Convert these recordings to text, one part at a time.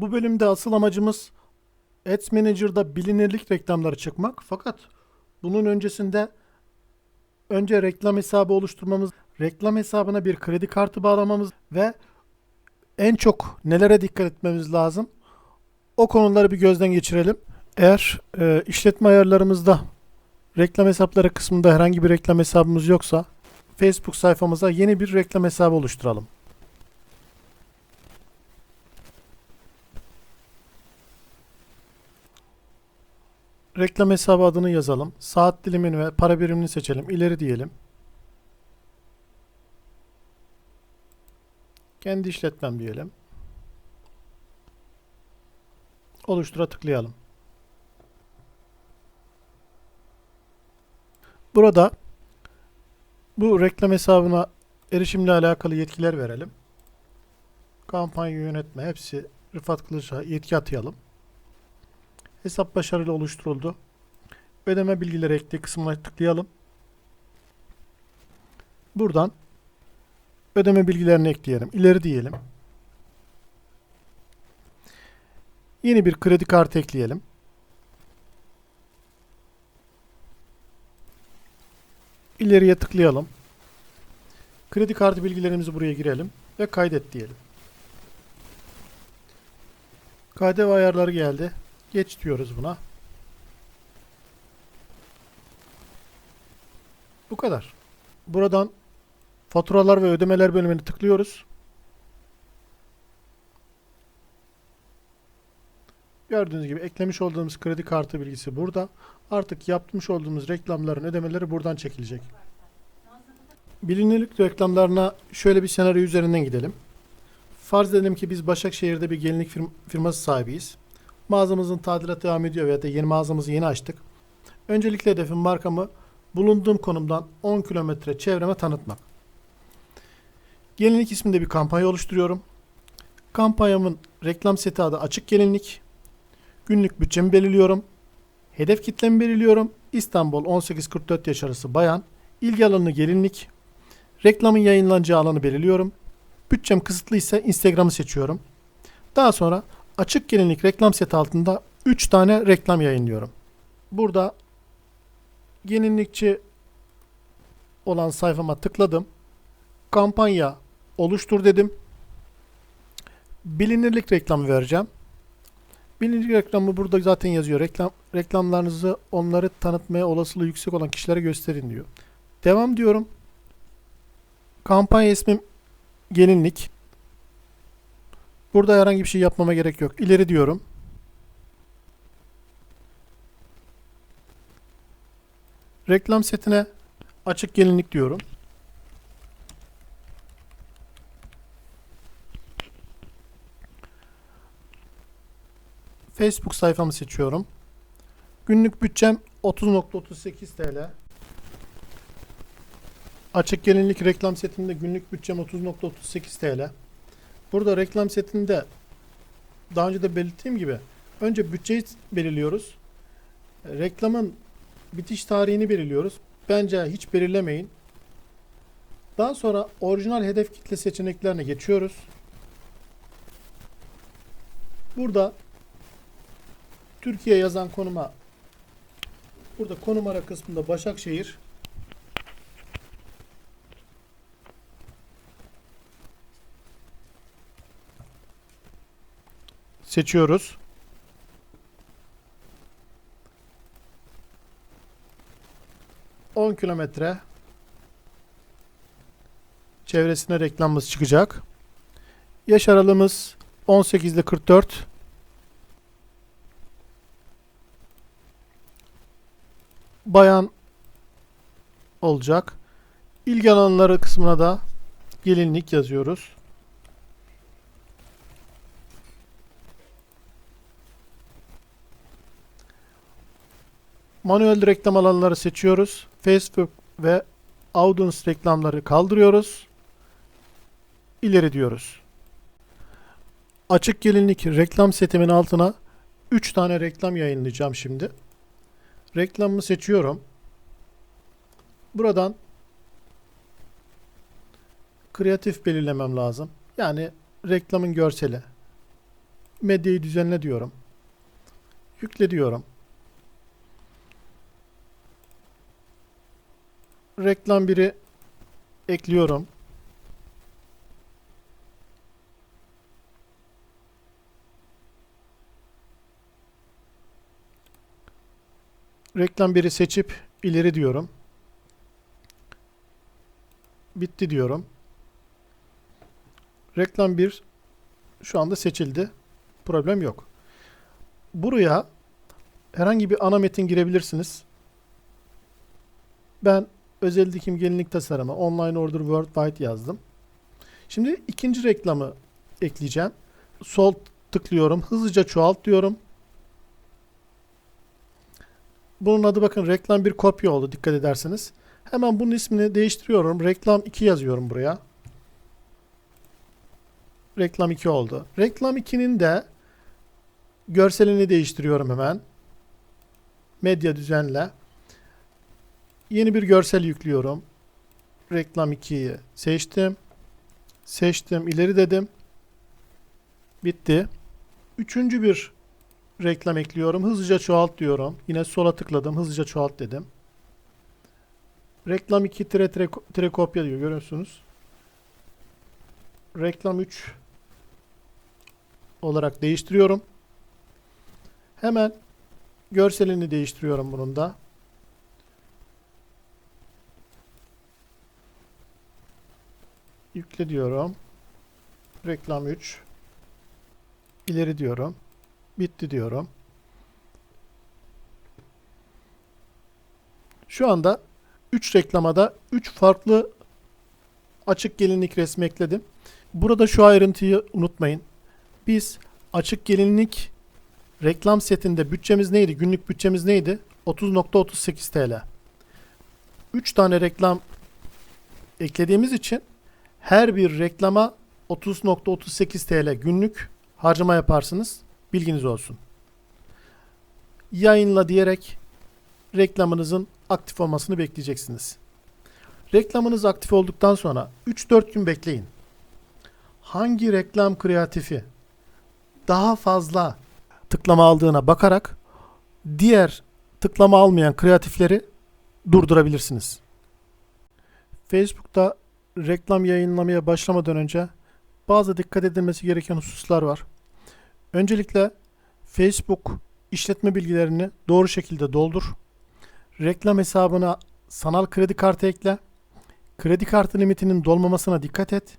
Bu bölümde asıl amacımız Ads Manager'da bilinirlik reklamları çıkmak. Fakat bunun öncesinde önce reklam hesabı oluşturmamız, reklam hesabına bir kredi kartı bağlamamız ve en çok nelere dikkat etmemiz lazım? O konuları bir gözden geçirelim. Eğer e, işletme ayarlarımızda reklam hesapları kısmında herhangi bir reklam hesabımız yoksa Facebook sayfamıza yeni bir reklam hesabı oluşturalım. Reklam hesabı adını yazalım. Saat dilimini ve para birimini seçelim. İleri diyelim. Kendi işletmem diyelim. Oluştura tıklayalım. Burada bu reklam hesabına erişimle alakalı yetkiler verelim. Kampanya yönetme hepsi Rıfat Kılıç'a yetki atayalım. Hesap başarılı oluşturuldu. Ödeme bilgileri ekle kısmına tıklayalım. Buradan ödeme bilgilerini ekleyelim. İleri diyelim. Yeni bir kredi kartı ekleyelim. İleriye tıklayalım. Kredi kartı bilgilerimizi buraya girelim ve kaydet diyelim. KDV ayarları geldi. Geç diyoruz buna. Bu kadar. Buradan faturalar ve ödemeler bölümünü tıklıyoruz. Gördüğünüz gibi eklemiş olduğumuz kredi kartı bilgisi burada. Artık yapmış olduğumuz reklamların ödemeleri buradan çekilecek. Bilinirlik reklamlarına şöyle bir senaryo üzerinden gidelim. Farz edelim ki biz Başakşehir'de bir gelinlik firm- firması sahibiyiz. Mağazamızın tadilatı devam ediyor veya da yeni mağazamızı yeni açtık. Öncelikle hedefim markamı bulunduğum konumdan 10 kilometre çevreme tanıtmak. Gelinlik isminde bir kampanya oluşturuyorum. Kampanyamın reklam seti adı açık gelinlik. Günlük bütçemi belirliyorum. Hedef kitlemi belirliyorum. İstanbul 18-44 yaş arası bayan. İlgi alanı gelinlik. Reklamın yayınlanacağı alanı belirliyorum. Bütçem kısıtlı ise Instagram'ı seçiyorum. Daha sonra açık gelinlik reklam seti altında 3 tane reklam yayınlıyorum. Burada gelinlikçi olan sayfama tıkladım. Kampanya oluştur dedim. Bilinirlik reklamı vereceğim. Bilinirlik reklamı burada zaten yazıyor. Reklam reklamlarınızı onları tanıtmaya olasılığı yüksek olan kişilere gösterin diyor. Devam diyorum. Kampanya ismim gelinlik. Burada herhangi bir şey yapmama gerek yok. İleri diyorum. Reklam setine açık gelinlik diyorum. Facebook sayfamı seçiyorum. Günlük bütçem 30.38 TL. Açık gelinlik reklam setinde günlük bütçem 30.38 TL. Burada reklam setinde daha önce de belirttiğim gibi önce bütçeyi belirliyoruz. Reklamın bitiş tarihini belirliyoruz. Bence hiç belirlemeyin. Daha sonra orijinal hedef kitle seçeneklerine geçiyoruz. Burada Türkiye yazan konuma burada konum ara kısmında Başakşehir seçiyoruz. On kilometre çevresine reklamımız çıkacak. Yaş aralığımız 18 ile 44. Bayan olacak. İlgi alanları kısmına da gelinlik yazıyoruz. Manuel reklam alanları seçiyoruz. Facebook ve Audience reklamları kaldırıyoruz. İleri diyoruz. Açık gelinlik reklam setimin altına 3 tane reklam yayınlayacağım şimdi. Reklamımı seçiyorum. Buradan kreatif belirlemem lazım. Yani reklamın görseli. Medyayı düzenle diyorum. Yükle diyorum. Reklam biri ekliyorum. Reklam biri seçip ileri diyorum. Bitti diyorum. Reklam 1 şu anda seçildi. Problem yok. Buraya herhangi bir ana metin girebilirsiniz. Ben özel dikim gelinlik tasarımı online order worldwide yazdım. Şimdi ikinci reklamı ekleyeceğim. Sol tıklıyorum. Hızlıca çoğalt diyorum. Bunun adı bakın reklam bir kopya oldu dikkat ederseniz. Hemen bunun ismini değiştiriyorum. Reklam 2 yazıyorum buraya. Reklam 2 oldu. Reklam 2'nin de görselini değiştiriyorum hemen. Medya düzenle. Yeni bir görsel yüklüyorum. Reklam 2'yi seçtim. Seçtim. ileri dedim. Bitti. Üçüncü bir reklam ekliyorum. Hızlıca çoğalt diyorum. Yine sola tıkladım. Hızlıca çoğalt dedim. Reklam 2 tire tire, tire kopya diyor. Görüyorsunuz. Reklam 3 olarak değiştiriyorum. Hemen görselini değiştiriyorum bunun da. Yükle diyorum. Reklam 3. İleri diyorum. Bitti diyorum. Şu anda 3 reklamada 3 farklı açık gelinlik resmi ekledim. Burada şu ayrıntıyı unutmayın. Biz açık gelinlik reklam setinde bütçemiz neydi? Günlük bütçemiz neydi? 30.38 TL. 3 tane reklam eklediğimiz için her bir reklama 30.38 TL günlük harcama yaparsınız. Bilginiz olsun. Yayınla diyerek reklamınızın aktif olmasını bekleyeceksiniz. Reklamınız aktif olduktan sonra 3-4 gün bekleyin. Hangi reklam kreatifi daha fazla tıklama aldığına bakarak diğer tıklama almayan kreatifleri durdurabilirsiniz. Facebook'ta reklam yayınlamaya başlamadan önce bazı dikkat edilmesi gereken hususlar var. Öncelikle Facebook işletme bilgilerini doğru şekilde doldur. Reklam hesabına sanal kredi kartı ekle. Kredi kartı limitinin dolmamasına dikkat et.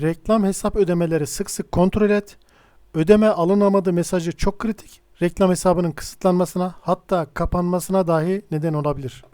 Reklam hesap ödemeleri sık sık kontrol et. Ödeme alınamadı mesajı çok kritik. Reklam hesabının kısıtlanmasına hatta kapanmasına dahi neden olabilir.